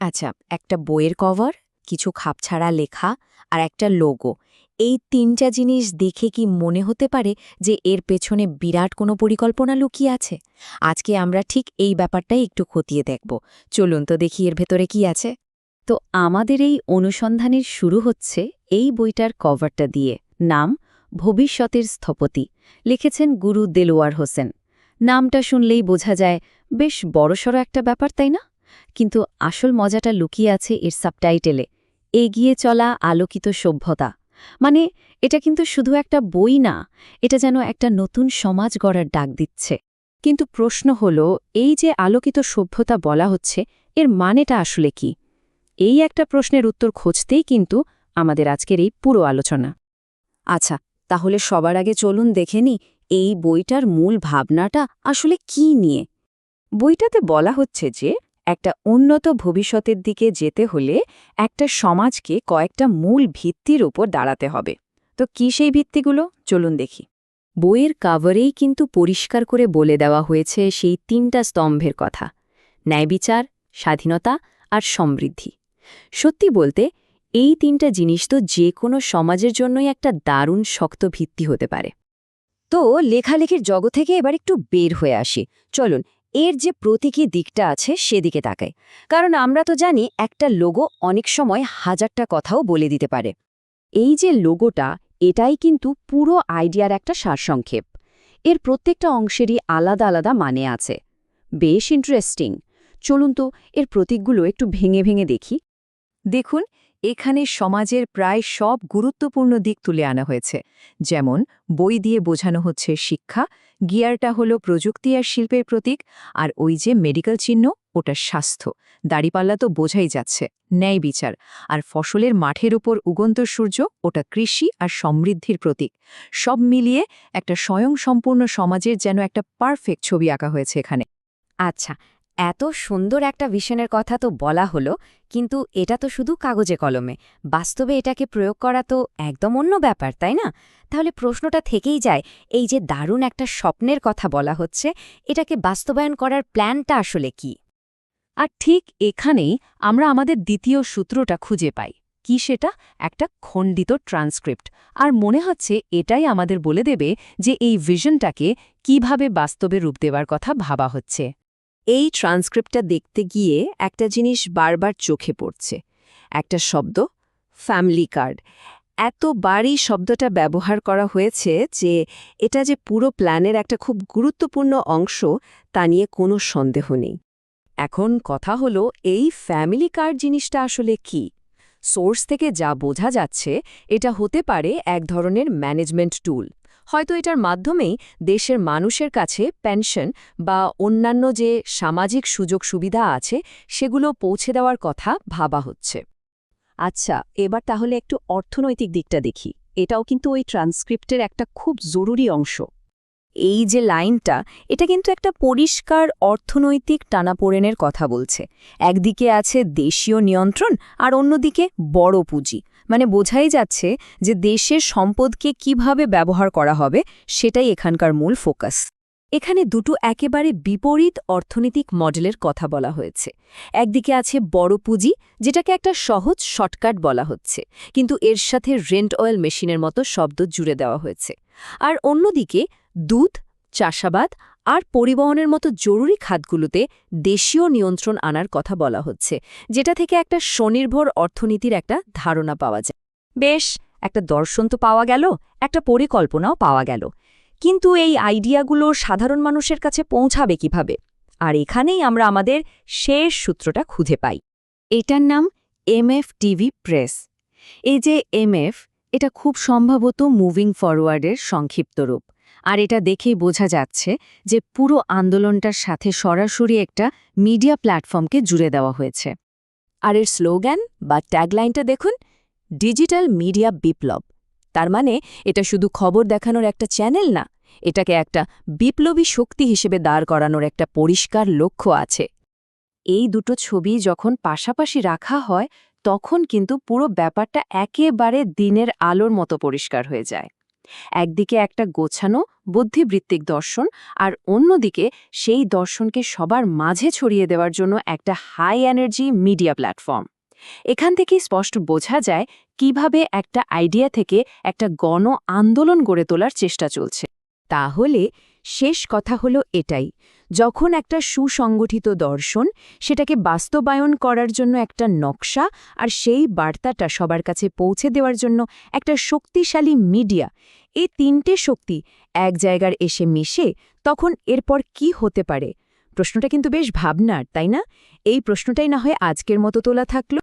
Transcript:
আচ্ছা একটা বইয়ের কভার কিছু খাপছাড়া লেখা আর একটা লোগো এই তিনটা জিনিস দেখে কি মনে হতে পারে যে এর পেছনে বিরাট কোনো পরিকল্পনা লুকিয়ে আছে? আজকে আমরা ঠিক এই ব্যাপারটাই একটু খতিয়ে দেখব। চলুন তো দেখি এর ভেতরে কি আছে। তো আমাদের এই অনুসন্ধানের শুরু হচ্ছে এই বইটার কভারটা দিয়ে। নাম, ভবিষ্যতের স্থপতি। লিখেছেন গুরু দেলোয়ার হোসেন। নামটা শুনলেই বোঝা যায়, বেশ বড়সড় একটা ব্যাপার, তাই না? কিন্তু আসল মজাটা লুকিয়ে আছে এর সাবটাইটেলে, এগিয়ে চলা আলোকিত সভ্যতা। মানে এটা কিন্তু শুধু একটা বই না, এটা যেন একটা নতুন সমাজ গড়ার ডাক দিচ্ছে। কিন্তু প্রশ্ন হল, এই যে আলোকিত সভ্যতা বলা হচ্ছে, এর মানেটা আসলে কি? এই একটা প্রশ্নের উত্তর খুঁজতেই কিন্তু আমাদের আজকের এই পুরো আলোচনা। আচ্ছা তাহলে সবার আগে চলুন দেখে নি, এই বইটার মূল ভাবনাটা আসলে কি নিয়ে? বইটাতে বলা হচ্ছে যে একটা উন্নত ভবিষ্যতের দিকে যেতে হলে একটা সমাজকে কয়েকটা মূল ভিত্তির উপর দাঁড়াতে হবে। তো কি সেই ভিত্তিগুলো? চলুন দেখি। বইয়ের কাভারেই কিন্তু পরিষ্কার করে বলে দেওয়া হয়েছে সেই তিনটা স্তম্ভের কথা। ন্যায়বিচার, স্বাধীনতা আর সমৃদ্ধি। সত্যি বলতে, এই তিনটা জিনিস তো যে কোনো সমাজের জন্যই একটা দারুণ শক্ত ভিত্তি হতে পারে। তো লেখালেখির জগৎ থেকে এবার একটু বের হয়ে আসি। চলুন এর যে প্রতীকী দিকটা আছে সেদিকে তাকাই। কারণ আমরা তো জানি একটা লোগো অনেক সময় হাজারটা কথাও বলে দিতে পারে। এই যে লোগোটা, এটাই কিন্তু পুরো আইডিয়ার একটা সারসংক্ষেপ। এর প্রত্যেকটা অংশেরই আলাদা আলাদা মানে আছে। বেশ ইন্টারেস্টিং চলুন তো এর প্রতীকগুলো একটু ভেঙে ভেঙে দেখি। দেখুন, এখানে সমাজের প্রায় সব গুরুত্বপূর্ণ দিক তুলে আনা হয়েছে। যেমন, বই দিয়ে বোঝানো হচ্ছে শিক্ষা গিয়ারটা হলো প্রযুক্তি আর শিল্পের প্রতীক, আর ওই যে মেডিকেল চিহ্ন, ওটা স্বাস্থ্য। দাড়িপাল্লা তো বোঝাই যাচ্ছে, ন্যায় বিচার। আর ফসলের মাঠের উপর উগন্ত সূর্য, ওটা কৃষি আর সমৃদ্ধির প্রতীক। সব মিলিয়ে একটা স্বয়ংসম্পূর্ণ সমাজের যেন একটা পারফেক্ট ছবি আঁকা হয়েছে এখানে। আচ্ছা এত সুন্দর একটা ভিশনের কথা তো বলা হলো, কিন্তু এটা তো শুধু কাগজে কলমে। বাস্তবে এটাকে প্রয়োগ করা তো একদম অন্য ব্যাপার, তাই না? তাহলে প্রশ্নটা থেকেই যায়, এই যে দারুণ একটা স্বপ্নের কথা বলা হচ্ছে, এটাকে বাস্তবায়ন করার প্ল্যানটা আসলে কি? আর ঠিক এখানেই আমরা আমাদের দ্বিতীয় সূত্রটা খুঁজে পাই। কি সেটা? একটা খণ্ডিত ট্রান্সক্রিপ্ট। আর মনে হচ্ছে এটাই আমাদের বলে দেবে যে এই ভিশনটাকে কীভাবে বাস্তবে রূপ দেওয়ার কথা ভাবা হচ্ছে। এই ট্রান্সক্রিপ্টটা দেখতে গিয়ে একটা জিনিস বারবার চোখে পড়ছে। একটা শব্দ ফ্যামিলি কার্ড এত এতবারই শব্দটা ব্যবহার করা হয়েছে যে এটা যে পুরো প্ল্যানের একটা খুব গুরুত্বপূর্ণ অংশ, তা নিয়ে কোনো সন্দেহ নেই। এখন কথা হলো, এই ফ্যামিলি কার্ড জিনিসটা আসলে কি? সোর্স থেকে যা বোঝা যাচ্ছে, এটা হতে পারে এক ধরনের ম্যানেজমেন্ট টুল হয়তো এটার মাধ্যমেই দেশের মানুষের কাছে পেনশন বা অন্যান্য যে সামাজিক সুযোগ সুবিধা আছে, সেগুলো পৌঁছে দেওয়ার কথা ভাবা হচ্ছে। আচ্ছা এবার তাহলে একটু অর্থনৈতিক দিকটা দেখি। এটাও কিন্তু ওই ট্রান্সক্রিপ্টের একটা খুব জরুরি অংশ। এই যে লাইনটা, এটা কিন্তু একটা পরিষ্কার অর্থনৈতিক টানাপোড়েনের কথা বলছে। একদিকে আছে দেশীয় নিয়ন্ত্রণ আর অন্যদিকে বড় পুঁজি। মানে বোঝাই যাচ্ছে যে দেশের সম্পদকে কীভাবে ব্যবহার করা হবে, সেটাই এখানকার মূল ফোকাস। এখানে দুটো একেবারে বিপরীত অর্থনৈতিক মডেলের কথা বলা হয়েছে। একদিকে আছে বড় পুঁজি, যেটাকে একটা সহজ শর্টকাট বলা হচ্ছে, কিন্তু এর সাথে রেন্ট অয়েল মেশিনের মতো শব্দ জুড়ে দেওয়া হয়েছে। আর অন্যদিকে দুধ, চাষাবাদ আর পরিবহনের মতো জরুরি খাতগুলোতে দেশীয় নিয়ন্ত্রণ আনার কথা বলা হচ্ছে, যেটা থেকে একটা স্বনির্ভর অর্থনীতির একটা ধারণা পাওয়া যায়। বেশ, একটা দর্শন তো পাওয়া গেল, একটা পরিকল্পনাও পাওয়া গেল। কিন্তু এই আইডিয়াগুলো সাধারণ মানুষের কাছে পৌঁছাবে কীভাবে? আর এখানেই আমরা আমাদের শেষ সূত্রটা খুঁজে পাই। এটার নাম এমএফ টিভি প্রেস। এই যে এমএফ, এটা খুব সম্ভবত মুভিং ফরওয়ার্ডের সংক্ষিপ্ত রূপ। আর এটা দেখেই বোঝা যাচ্ছে যে পুরো আন্দোলনটার সাথে সরাসরি একটা মিডিয়া প্ল্যাটফর্মকে জুড়ে দেওয়া হয়েছে। আর এর স্লোগ্যান বা ট্যাগলাইনটা দেখুন, ডিজিটাল মিডিয়া বিপ্লব। তার মানে এটা শুধু খবর দেখানোর একটা চ্যানেল না, এটাকে একটা বিপ্লবী শক্তি হিসেবে দাঁড় করানোর একটা পরিষ্কার লক্ষ্য আছে। এই দুটো ছবি যখন পাশাপাশি রাখা হয়, তখন কিন্তু পুরো ব্যাপারটা একেবারে দিনের আলোর মতো পরিষ্কার হয়ে যায়। একদিকে একটা গোছানো বুদ্ধিবৃত্তিক দর্শন আর অন্যদিকে সেই দর্শনকে সবার মাঝে ছড়িয়ে দেওয়ার জন্য একটা হাই এনার্জি মিডিয়া প্ল্যাটফর্ম এখান থেকেই স্পষ্ট বোঝা যায় কীভাবে একটা আইডিয়া থেকে একটা গণ আন্দোলন গড়ে তোলার চেষ্টা চলছে। তাহলে শেষ কথা হলো এটাই, যখন একটা সুসংগঠিত দর্শন সেটাকে বাস্তবায়ন করার জন্য একটা নকশা আর সেই বার্তাটা সবার কাছে পৌঁছে দেওয়ার জন্য একটা শক্তিশালী মিডিয়া এই তিনটে শক্তি এক জায়গার এসে মিশে তখন এরপর কি হতে পারে? প্রশ্নটা কিন্তু বেশ ভাবনার, তাই না? এই প্রশ্নটাই না হয় আজকের মতো তোলা থাকল।